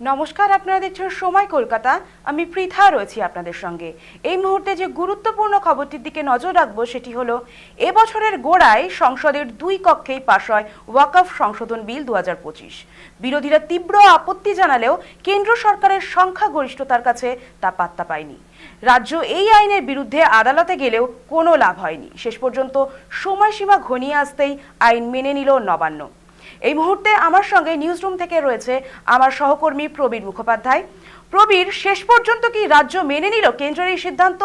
নমস্কার, আপনারা দেখছেন সময় কলকাতা। আমি পৃথা রয়েছি আপনাদের সঙ্গে। এই মুহূর্তে যে গুরুত্বপূর্ণ খবরটির দিকে নজর রাখব সেটি হলো এবছরের গোড়ায় সংসদের দুই কক্ষেই পাশ হয় ওয়াকফ সংশোধন বিল দু হাজার পঁচিশ। বিরোধীরা তীব্র আপত্তি জানালেও কেন্দ্র সরকারের সংখ্যাগরিষ্ঠতার কাছে তা পাত্তা পায়নি। রাজ্য এই আইনের বিরুদ্ধে আদালতে গেলেও কোনো লাভ হয়নি। শেষ পর্যন্ত সময়সীমা ঘনিয়ে আসতেই আইন মেনে নিল নবান্ন। এই মুহূর্তে আমার সঙ্গে নিউজ রুম থেকে রয়েছে আমার সহকর্মী প্রবীর মুখোপাধ্যায়। প্রবীর, শেষ পর্যন্ত কি রাজ্য মেনে নিল কেন্দ্রের এই সিদ্ধান্ত?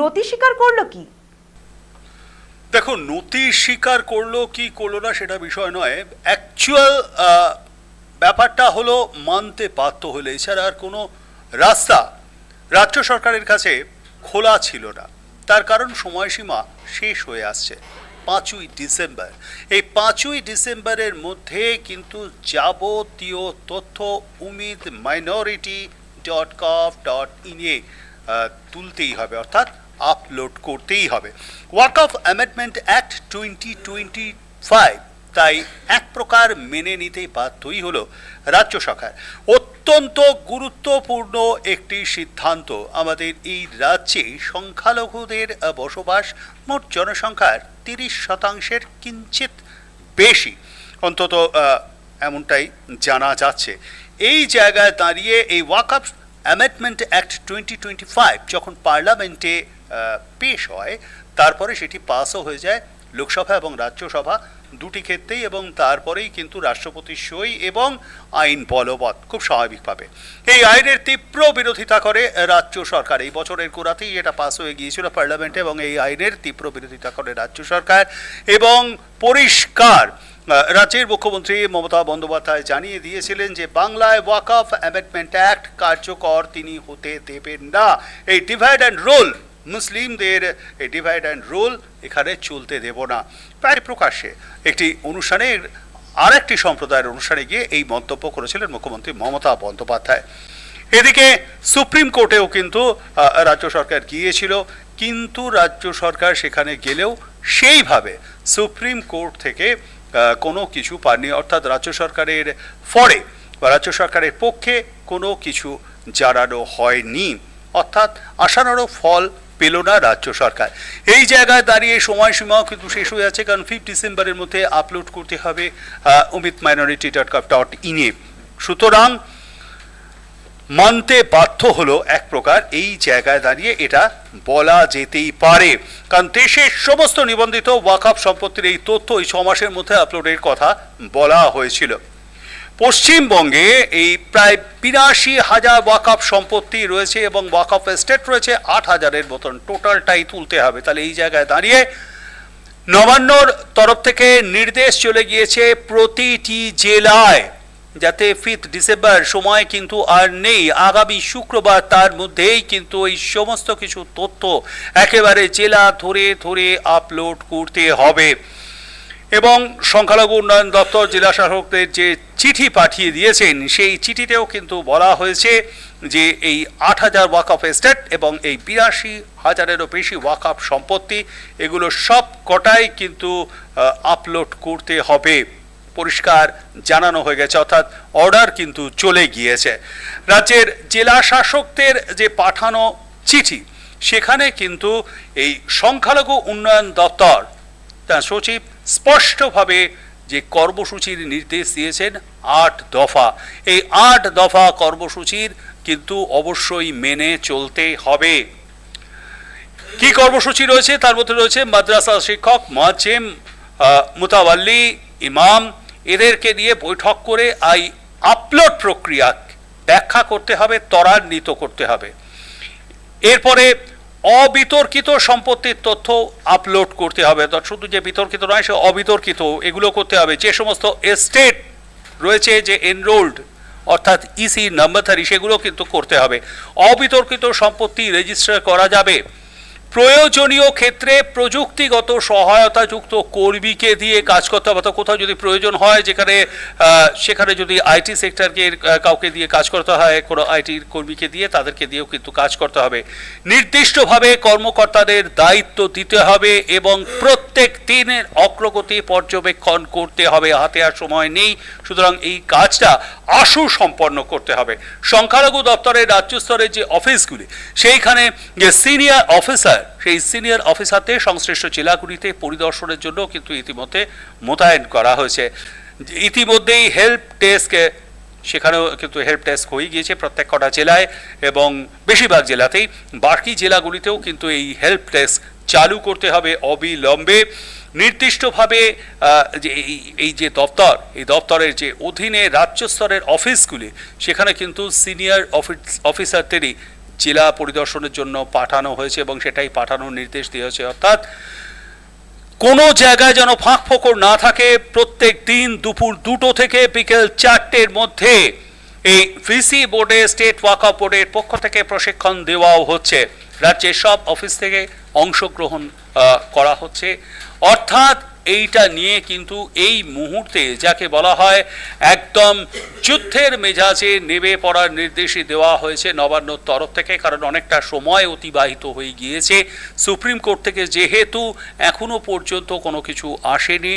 নতি স্বীকার করল কি? দেখো নতি স্বীকার করল কি করল না সেটা বিষয় নয়। অ্যাকচুয়াল ব্যাপারটা হলো মানতে বাধ্য হলে। এছাড়া আর কোনো রাস্তা রাজ্য সরকারের কাছে খোলা ছিল না। তার কারণ সময়সীমা শেষ হয়ে আসছে। পাঁচই ডিসেম্বর। এই পাঁচই ডিসেম্বরের মধ্যে কিন্তু যাবতীয় তথ্য Umeed minority dot gov dot in এ তুলতেই হবে, অর্থাৎ আপলোড করতেই হবে। Waqf amendment act twenty twenty five তাই এক প্রকার মেনে নিতে বাধ্যই হলো রাজ্য সরকার। অত্যন্ত গুরুত্বপূর্ণ একটি সিদ্ধান্ত আমাদের এই রাজ্যে সংখ্যালঘুদের বসবাস মোট জনসংখ্যার তিরিশ শতাংশের কিঞ্চিত বেশি। অন্তত এমনটাই জানা যাচ্ছে। এই জায়গায় দাঁড়িয়ে এই Waqf amendment act twenty twenty five যখন পার্লামেন্টে পেশ হয়, তারপরে সেটি পাসও হয়ে যায়। লোকসভা এবং রাজ্যসভা দুটি ক্ষেত্রেই এবং তারপরেই কিন্তু রাষ্ট্রপতির সই এবং আইন বলবৎ খুব স্বাভাবিকভাবে। এই আইনের তীব্র বিরোধিতা করে রাজ্য সরকার। এই বছরের গোড়াতেই এটা পাস হয়ে গিয়েছিল পার্লামেন্টে এবং এই আইনের তীব্র বিরোধিতা করে রাজ্য সরকার এবং পরিষ্কার রাজ্যের মুখ্যমন্ত্রী মমতা বন্দ্যোপাধ্যায় জানিয়ে দিয়েছিলেন যে বাংলায় ওয়াকফ অ্যামেন্ডমেন্ট অ্যাক্ট কার্যকর তিনি হতে দেবেন না। এই ডিভাইড অ্যান্ড রোল মুসলিমদের ডিভাইড অ্যান্ড রোল এখানে চলতে দেব না। প্রায় প্রকাশ্যে একটি অনুষ্ঠানের আর একটি সম্প্রদায়ের অনুষ্ঠানে গিয়ে এই মন্তব্য করেছিলেন মুখ্যমন্ত্রী মমতা বন্দ্যোপাধ্যায়। এদিকে সুপ্রিম কোর্টেও কিন্তু রাজ্য সরকার গিয়েছিল, কিন্তু রাজ্য সরকার সেখানে গেলেও সেইভাবে সুপ্রিম কোর্ট থেকে কোনো কিছু পাননি। অর্থাৎ রাজ্য সরকারের ফরে বা রাজ্য সরকারের পক্ষে কোনো কিছু জানানো হয়নি। অর্থাৎ আশানুরূপ ফল পেল না রাজ্য সরকার। এই জায়গায় দাঁড়িয়ে সময়সীমাও কিন্তু শেষ হয়ে যাচ্ছে, কারণ ফিফ ডিসেম্বরের মধ্যে আপলোড করতে হবে Umeed minority dot gov dot ইনে সুতরাং মানতে বাধ্য হলো এক প্রকার, এই জায়গায় দাঁড়িয়ে এটা বলা যেতেই পারে। কারণ দেশের সমস্ত নিবন্ধিত ওয়াকআপ সম্পত্তির এই তথ্য এই ছ মাসের মধ্যে আপলোডের কথা বলা হয়েছিল। পশ্চিমবঙ্গে এই প্রায় বিরাশি হাজার ওয়াকআপ সম্পত্তি রয়েছে এবং ওয়াকআপ এস্টেট রয়েছে আট হাজারের মতন। টোটালটাই তুলতে হবে। তাহলে এই জায়গায় দাঁড়িয়ে নবান্নর তরফ থেকে নির্দেশ চলে গিয়েছে প্রতিটি জেলায়, যাতে ফিফথ ডিসেম্বর সময় কিন্তু আর নেই। আগামী শুক্রবার তার মধ্যেই কিন্তু এই সমস্ত কিছু তথ্য একেবারে জেলা ধরে ধরে আপলোড করতে হবে। এবং সংখ্যালঘু উন্নয়ন দপ্তর জেলা শাসকদের যে চিঠি পাঠিয়ে দিয়েছেন, সেই চিঠিতেও কিন্তু বলা হয়েছে যে এই আট হাজার ওয়াকআপ এস্টেট এবং এই বিরাশি হাজারেরও বেশি ওয়াকআপ সম্পত্তি, এগুলো সব কটাই কিন্তু আপলোড করতে হবে। পরিষ্কার জানানো হয়ে গেছে, অর্থাৎ অর্ডার কিন্তু চলে গিয়েছে। রাজ্যের জেলা শাসকদের যে পাঠানো চিঠি, সেখানে কিন্তু এই সংখ্যালঘু উন্নয়ন দপ্তর তার সচিব স্পষ্টভাবে যে কর্মসূচির নির্দেশ দিয়েছেন আট দফা। এই আট দফা কর্মসূচির কিন্তু অবশ্যই মেনে চলতে হবে। কি কর্মসূচি রয়েছে? তার মধ্যে রয়েছে মাদ্রাসা শিক্ষক মাঝেম মুতাওয়াল্লি, ইমাম। এদেরকে নিয়ে বৈঠক করে আই আপলোড প্রক্রিয়া। ব্যাখ্যা করতে হবে, ত্বরান্বিত করতে হবে। এরপরে অবিতর্কিত সম্পত্তির তথ্য আপলোড করতে হবে। শুধু যে বিতর্কিত নয়, সে অবিতর্কিত এগুলো করতে হবে। যে সমস্ত এস্টেট রয়েছে, যে এনরোল্ড অর্থাৎ ইসি নাম্বারধারী সেগুলো কিন্তু করতে হবে। অবিতর্কিত সম্পত্তি রেজিস্টার করা যাবে। প্রয়োজনীয় ক্ষেত্রে প্রযুক্তিগত সহায়তাযুক্ত কর্মীকে দিয়ে কাজ করতে হবে। অর্থাৎ কোথাও যদি প্রয়োজন হয়, যেখানে সেখানে যদি আইটি সেক্টরকে কাউকে দিয়ে কাজ করতে হয়, কোনো আইটি কর্মীকে দিয়ে, তাদেরকে দিয়েও কিন্তু কাজ করতে হবে। নির্দিষ্টভাবে কর্মকর্তাদের দায়িত্ব দিতে হবে এবং প্রত্যেক দিনের অগ্রগতি পর্যবেক্ষণ করতে হবে। হাতে আর সময় নেই। সুতরাং এই কাজটা আশু সম্পন্ন করতে হবে। সংখ্যালঘু দপ্তরের রাজ্য স্তরের যে অফিসগুলি, সেইখানে যে সিনিয়র অফিসার সেই সিনিয়র অফিসারদের সংশ্লিষ্ট জেলাগুলিতে পরিদর্শনের জন্য কিন্তু ইতিমধ্যে মোতায়েন করা হয়েছে। ইতিমধ্যেই হেল্প ডেস্ক সেখানেও কিন্তু হেল্প ডেস্ক হয়ে গিয়েছে প্রত্যেক কটা জেলায় এবং বেশিরভাগ জেলাতেই। বাকি জেলাগুলিতেও কিন্তু এই হেল্প ডেস্ক চালু করতে হবে অবিলম্বে। নির্দিষ্টভাবে যে এই- এই যে দপ্তর, এই দপ্তরের যে অধীনে রাজ্য স্তরের অফিসগুলি, সেখানে কিন্তু সিনিয়র অফিস অফিসারদেরই জেলা পরিদর্শনের জন্য পাঠানো হয়েছে এবং সেটাই পাঠানোর নির্দেশ দেওয়া হয়েছে। অর্থাৎ কোনো জায়গায় যেন ফাঁক ফোকর না থাকে, প্রত্যেক দিন দুপুর দুটো থেকে বিকেল চারটের মধ্যে এই ভিসি বোর্ডে, স্টেট ওয়াকআপ বোর্ডের পক্ষ থেকে প্রশিক্ষণ দেওয়াও হচ্ছে। রাজ্যের সব অফিস থেকে অংশগ্রহণ করা হচ্ছে। অর্থাৎ এইটা নিয়ে কিন্তু এই মুহূর্তে যাকে বলা হয় একদম যুদ্ধের মেজাজে নেমে পড়ার নির্দেশই দেওয়া হয়েছে নবান্নর তরফ থেকে, কারণ অনেকটা সময় অতিবাহিত হয়ে গিয়েছে। সুপ্রিম কোর্ট থেকে যেহেতু এখনও পর্যন্ত কোনো কিছু আসেনি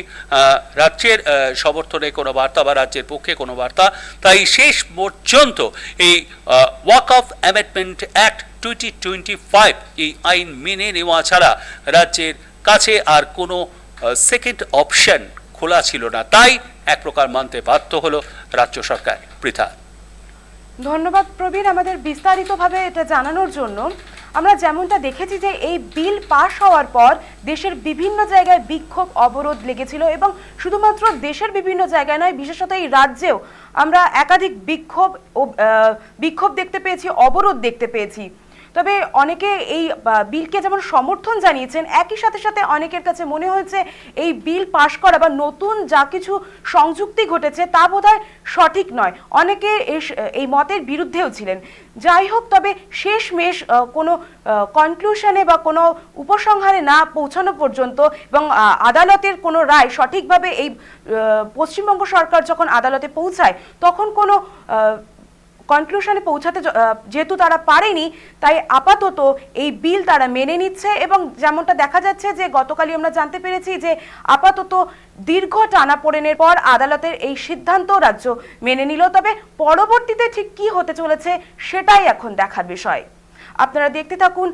রাজ্যের সমর্থনে কোনো বার্তা বা রাজ্যের পক্ষে কোনো বার্তা, তাই শেষ পর্যন্ত এই Waqf amendment act twenty twenty five এই আইন মেনে নেওয়া ছাড়া রাজ্যের কাছে আর কোনো সেকেন্ড অপশন খোলা ছিল না। তাই এক প্রকার মানতে বাধ্য হলো রাজ্য সরকার, পৃথা। ধন্যবাদ প্রবীণ, আমাদের বিস্তারিতভাবে এটা জানানোর জন্য। আমরা যেমনটা দেখেছি যে এই বিল পাশ হওয়ার পর দেশের বিভিন্ন জায়গায় বিক্ষোভ, অবরোধ লেগেছিল এবং শুধুমাত্র দেশের বিভিন্ন জায়গায় নয়, বিশেষত এই রাজ্যেও আমরা একাধিক বিক্ষোভ বিক্ষোভ দেখতে পেয়েছি, অবরোধ দেখতে পেয়েছি। তবে অনেকে এই বিলকে যেমন সমর্থন জানিয়েছেন, একই সাথে সাথে অনেকের কাছে মনে হয়েছে এই বিল পাশ করা বা নতুন যা কিছু সংযুক্তি ঘটেছে তা বোধহয় সঠিক নয়। অনেকে এই মতের বিরুদ্ধেও ছিলেন। যাই হোক, তবে শেষমেশ কোনো কনক্লুশনে বা কোনো উপসংহারে না পৌঁছানো পর্যন্ত এবং আদালতের কোনো রায় সঠিকভাবে এই পশ্চিমবঙ্গ সরকার যখন আদালতে পৌঁছায়, তখন কোনো কনক্লুশনে পৌঁছাতে যেহেতু তারা পারেনি, তাই আপাতত এই বিল তারা মেনে নিচ্ছে এবং যেমনটা দেখা যাচ্ছে যে গতকালই আমরা জানতে পেরেছি যে আপাতত দীর্ঘ টানাপোড়েনের পর আদালতের এই সিদ্ধান্ত রাজ্য মেনে নিল। তবে পরবর্তীতে ঠিক কি হতে চলেছে সেটাই এখন দেখার বিষয়। আপনারা দেখতে থাকুন